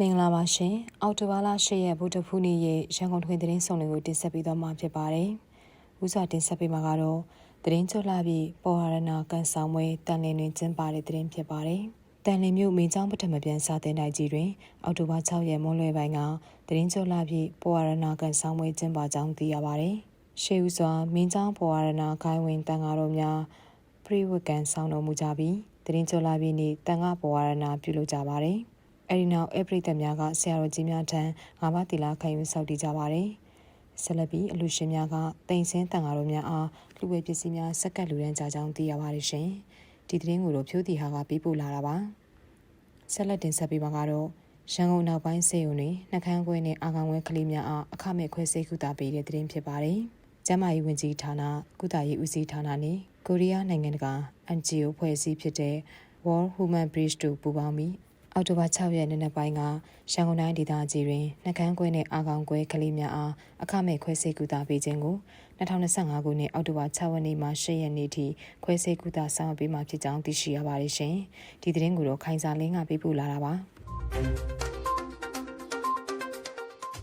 မင်္ဂလာပါရှင်အောက်တိုဘာလ10ရက်ဗုဒ္ဓဖူးနေ့ရဲ့ရန်ကုန်ထွေသတင်းဆောင်တွေကိုတင်ဆက်ပေးသွားမှာဖြစ်ပါတယ်။ဦးစွာတင်ဆက်ပေးမှာကတော့သတင်းချုပ်လာပြီးပေါ်ဟာရနာကန်ဆောင်မွေတန်လင်းတွင်ကျင်းပတဲ့သတင်းဖြစ်ပါတယ်။တန်လင်းမြို့မင်းချောင်းပထမပြန်စာတင်တိုက်ကြီးတွင်အောက်တိုဘာ6ရက်မွန်းလွဲပိုင်းကသတင်းချုပ်လာပြီးပေါ်ဟာရနာကန်ဆောင်မွေကျင်းပကြောင်းသိရပါတယ်။ရှေးဦးစွာမင်းချောင်းပေါ်ဟာရနာခိုင်းဝင်တန်ဃာတော်များပရိဝတ်ကန်ဆောင်တော်မူကြပြီးသတင်းချုပ်လာပြီးနေ့တန်ဃာပေါ်ဟာရနာပြုလုပ်ကြပါတယ်။ အဲဒီနောက်အပရိသတ်များကဆရာတော်ကြီးများထံငါးပါးတီလာခံယူဆောက်တည်ကြပါတယ်။ဆက်လက်ပြီးအလူရှင်များကတိမ်စင်းတန်ဃာတော်များအားလူဝဲပစ္စည်းများစက္ကပ်လူရန်ကြကြောင်းသိရပါတယ်ရှင်။ဒီသတင်းကိုတော့ဖြိုးတီဟာကပေးပို့လာတာပါ။ဆက်လက်တင်ဆက်ပေးပါကတော့ရန်ကုန်နောက်ပိုင်းစေယုံတွင်နှကန်းခွဲနှင့်အာခံခွဲကလေးများအားအခမဲ့ခွဲစိတ်ကုသပေးတဲ့သတင်းဖြစ်ပါတယ်။ကျန်းမာရေးဝန်ကြီးဌာနကုသရေးဦးစီးဌာနနှင့်ကိုရီးယားနိုင်ငံတကာ NGO ဖွဲ့စည်းဖြစ်တဲ့ World Human Bridge တို့ပူးပေါင်းပြီး အောက်တိုဘာ6ရက်နေ့နက်ပိုင်းကရန်ကုန်တိုင်းဒေသကြီးတွင်နှကန်းခွဲနှင့်အာကောင်ခွဲကလေးများအားအခမဲ့ခွဲစိတ်ကုသပေးခြင်းကို2025ခုနှစ်အောက်တိုဘာ6ရက်နေ့မှ10ရက်နေ့ထိခွဲစိတ်ကုသဆောင်ရွက်ပေးမှာဖြစ်ကြောင်းသိရှိရပါတယ်ရှင်။ဒီသတင်းကိုတော့ခိုင်စာလင်းကပေးပို့လာတာပါ။